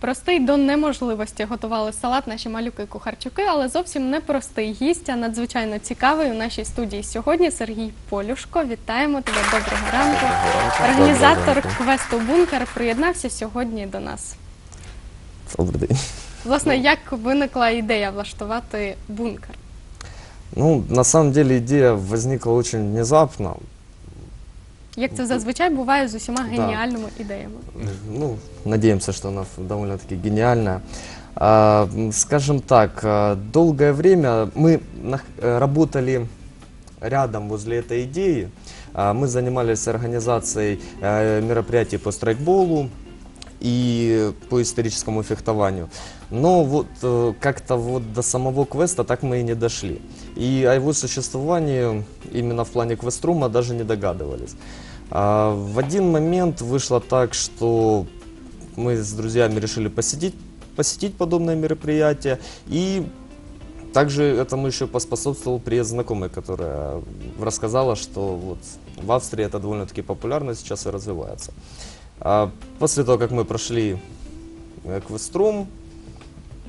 Простий до неможливості готували салат наші малюки-кухарчуки, але зовсім не простий гість, а надзвичайно цікавий у нашій студії сьогодні Сергій Полюшко. Вітаємо тебе, доброго ранку. Організатор квесту Бункер приєднався сьогодні до нас. Добрий день. Власне, як виникла ідея влаштувати бункер? Ну, на самом деле идея возникла очень внезапно. Як це зазвичай буває з усіма Да. геніальними ідеями? Ну, надеемся, что она довольно-таки гениальная. А, м, скажем так, а, долгое время мы нах- э, работали рядом возле этой идеи. А, Мы занимались организацией э, мероприятий по страйкболу и по историческому фехтованию. Но вот э, как-то вот до самого квеста так мы и не дошли. И о его существовании именно в плане квеструма даже не догадывались. А, в один момент вышло так, что мы с друзьями решили посетить, посетить подобное мероприятие. И также этому еще поспособствовал приезд знакомой, которая рассказала, что вот в Австрии это довольно-таки популярно сейчас и развивается. А после того, как мы прошли э, квеструм,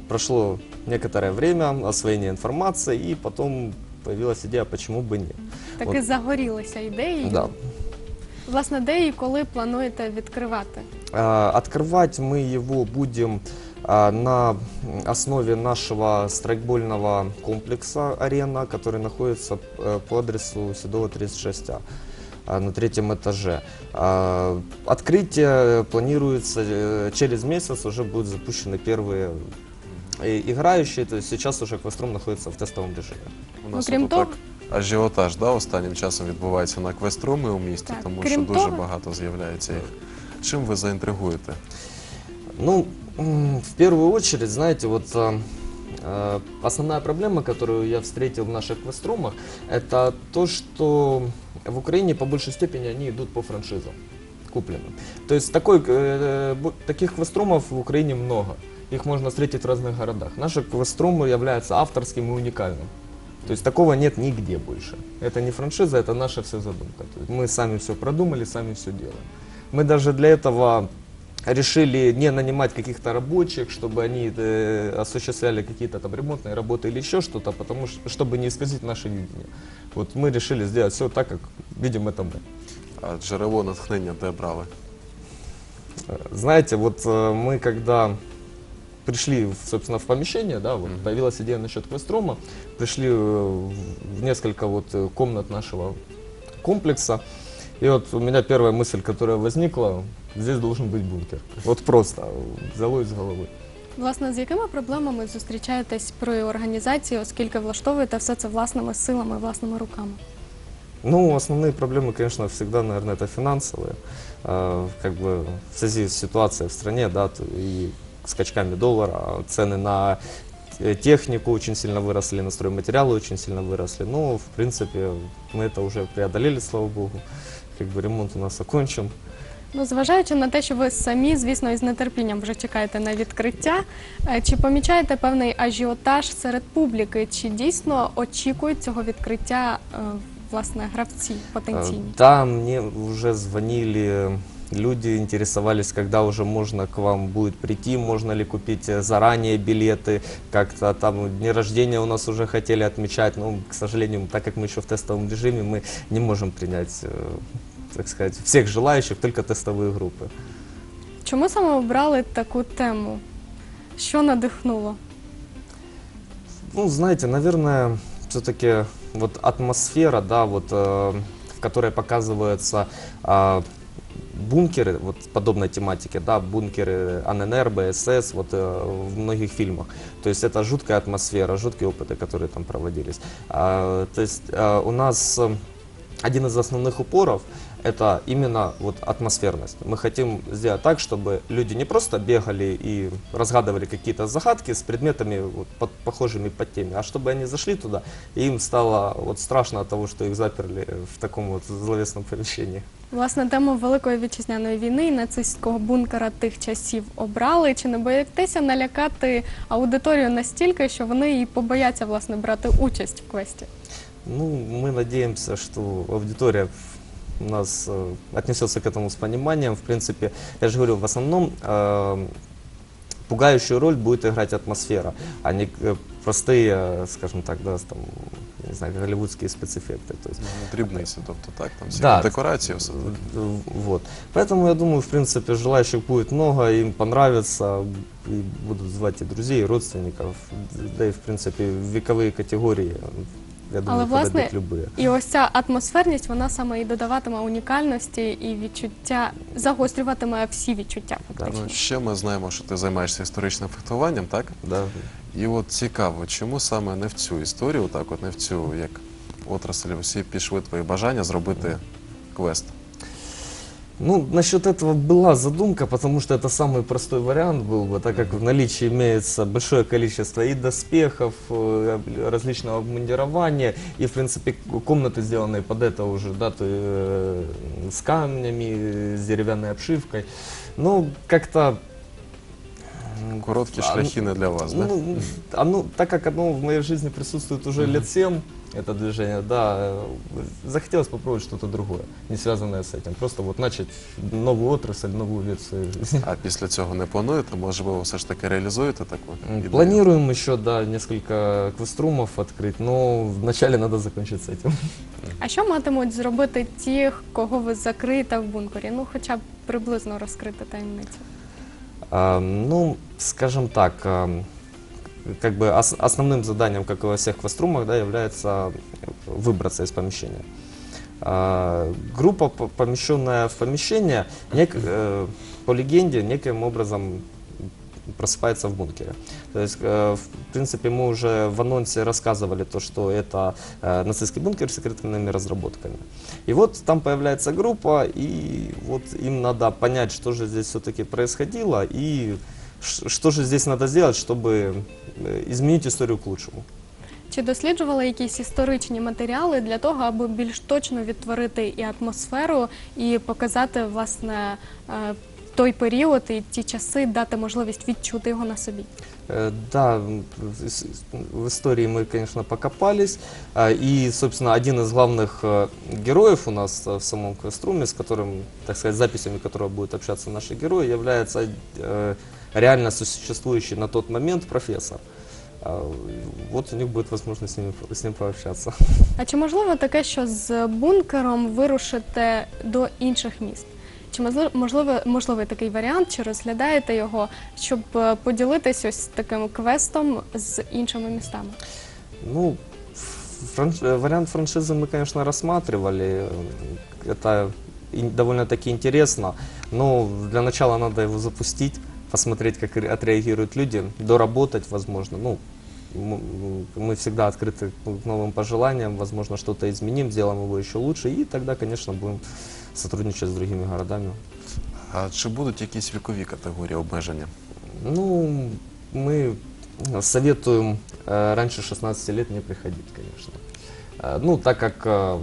прошло некоторое время освоения информации, и потом появилась идея, почему бы нет. Таки От. загорілися ідеї. Да. Власне, де і коли плануєте відкривати? А, Открывать мы его будем а, на основе нашего страйкбольного комплекса «Арена», который находится э, по адресу Седова 36А а, на третьем этаже. А, Открытие планируется э, через месяц, уже будут запущены первые э, играющие, то есть сейчас уже Квестром находится в тестовом режиме. У нас Окрім от того- так ажіотаж да, останнім часом відбувається на квеструми у місті, Так, тому крім що дуже того- багато з'являється їх. Чим ви заінтригуєте? Ну, м, в первую очередь, знаете, вот э, э, основная проблема, которую я встретил в наших квеструмах, это то, что в Украине по большей степени они идут по франшизам купленным. То есть такой, э, бу- таких квеструмов в Украине много. Их можно встретить в разных городах. Наши квеструмы являются авторским и уникальным. То есть такого нет нигде больше. Это не франшиза, это наша вся задумка. То есть мы сами все продумали, сами все делаем. Мы даже для этого решили не нанимать каких-то рабочих, чтобы они э, осуществляли какие-то там ремонтные работы или еще что-то, потому что, чтобы не исказить наше видение. Вот мы решили сделать все так, как видим это мы. А джерело натхнення де брали? Э, Знаете, вот э, мы когда пришли, в, собственно, в помещение, да, вот Мгм. появилась идея насчет квестрома, пришли э, в в несколько вот э, комнат нашего комплекса, и вот у меня первая мысль, которая возникла, здесь должен быть бункер. Вот просто э, взяло из головы. Власне, з якими проблемами зустрічаєтесь при організації, оскільки влаштовуєте все це власними силами, власними руками? Ну, основные проблемы, конечно, всегда, наверное, это финансовые. Э, Как бы в связи с ситуацией в стране, да, то и скачками доллара, цены на э, технику очень сильно выросли, на стройматериалы очень сильно выросли. Ну, в принципе, мы это уже преодолели, слава богу. Как бы ремонт у нас окончен. Ну, зважаючи на те, що ви самі, звісно, із нетерпінням вже чекаєте на відкриття, е, чи помічаєте певний ажіотаж серед публіки? Чи дійсно очікують цього відкриття е, власне гравці Э, потенційні? Да, мне уже звонили люди, интересовались, когда уже можно к вам будет прийти, можно ли купить э, заранее билеты, как-то там дни рождения у нас уже хотели отмечать, но, к сожалению, так как мы еще в тестовом режиме, мы не можем принять, э, так сказать, всех желающих, только тестовые группы. Чому саме обрали таку тему? Що надихнуло? Ну, знаете, наверное, все-таки вот атмосфера, да, вот, э, в которой показываются а, бункеры, вот подобной тематики, да, бункеры АННР, БСС, вот э, в многих фильмах. То есть это жуткая атмосфера, жуткие опыты, которые там проводились. А, то есть э, у нас э, один из основных упоров это именно вот атмосферность. Мы хотим сделать так, чтобы люди не просто бегали и разгадывали какие-то загадки с предметами вот, под- похожими под теми, а чтобы они зашли туда, и им стало вот страшно от того, что их заперли в таком вот зловесном помещении. Власне, тему Великої вітчизняної війни і нацистського бункера тих часів обрали. Чи не боїтеся налякати аудиторію настільки, що вони і побояться власне брати участь в квесті? Ну, мы надеемся, что аудитория у нас э, отнесется к этому с пониманием. В принципе, я же говорю, в основном э, пугающую роль будет играть атмосфера, а не э, простые, э, скажем так, да, там, не знаю, голливудские спецэффекты. То есть, Ну, Дрібниці, тобто так, там всі Да. декорації, все. э, вот. Поэтому я думаю, в принципе, желающих будет много, им понравится, и будут звать и друзей, и родственников, да и, в принципе, вековые категории, я думаю, Але власне, подойдут. І ось ця атмосферність, вона саме і додаватиме унікальності і відчуття, загострюватиме всі відчуття, фактично. Ну, ще ми знаємо, що ти займаєшся історичним фехтуванням, так? Да. І от цікаво, чому саме не в цю історію, так от не в цю, як отрасль, всі пішли твої бажання зробити квест. Ну, насчет этого была задумка, потому что это самый простой вариант был бы, так как в наличии имеется большое количество и доспехов, э, различного обмундирования, и, в принципе, комнаты, сделанные под это уже, да, то, э, с камнями, с деревянной обшивкой. Ну, как-то... м, Короткі а, шляхи для вас, да? ну, оно, так как оно в моей жизни присутствует уже лет семь, это движение, да, э, захотелось попробовать что-то другое, не связанное с этим. Просто вот начать новую отрасль, новую вид своей жизни. А після цього не плануєте? Можливо, все ж таки реалізуєте таку М, ідею? Планируем еще, да, несколько квеструмов открыть, но вначале надо закончить с этим. А що матимуть зробити ті, кого ви закриєте в бункері? Ну, хоча б приблизно розкрити таємницю. А, ну, скажем так, а, как бы ос- основным заданием, как и во всех квеструмах, да, является выбраться из помещения. А, группа, по- помещенная в помещение, нек- э, по легенде, неким образом просыпается в бункере. То есть, э, в принципе, мы уже в анонсе рассказывали то, что это э, нацистский бункер с секретными разработками. И вот там появляется группа, и вот им надо понять, что же здесь все-таки происходило, и что же здесь надо сделать, чтобы э, изменить историю к лучшему. Чи досліджували якісь історичні матеріали для того, аби більш точно відтворити і атмосферу, і показати власне е, той період і ті часи, дати можливість відчути його на собі? Э, Да, м, в с- в истории мы, конечно, покопались. а, И, собственно, один из главных э, героев у нас э, в самом квеструме, с которым, так сказать, записями которого будут общаться наши герои, является э, реально существующий на тот момент профессор. А, Вот у них будет возможность с, ними, с ним пообщаться. А чи можливо таке, що з бункером вирушите до інших міст? Чи можливо, можливо, можливий такий варіант, чи розглядаєте його, щоб е, поділитись ось таким квестом з іншими містами? Ну, франш- э, вариант франшизы мы, конечно, рассматривали. Это и- довольно-таки интересно. Но для начала надо его запустить, посмотреть, как ре- отреагируют люди, доработать, возможно. Ну, м- м, мы всегда открыты к новым пожеланиям, возможно, что-то изменим, сделаем его еще лучше, и тогда, конечно, будем сотрудничать с другими городами. А чи будуть якісь вікові категорії обмеження? Ну, мы советуем э, раньше 16 лет не приходить, конечно. Э, ну, так как э,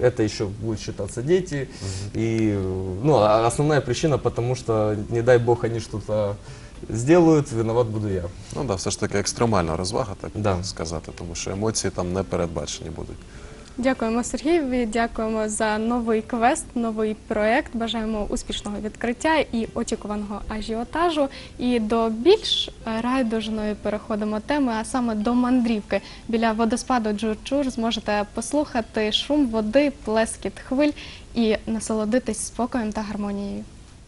это еще будут считаться дети. И, э, ну, а основная причина, потому что, не дай бог, они что-то сделают, виноват буду я. Ну да, все ж таки екстремальна розвага, так Да. сказати, тому що емоції там не передбачені будуть. Дякуємо Сергієві, дякуємо за новий квест, новий проект. Бажаємо успішного відкриття і очікуваного ажіотажу. І до більш райдужної переходимо теми, а саме до мандрівки. Біля водоспаду Джурчур зможете послухати шум води, плескіт хвиль і насолодитись спокоєм та гармонією.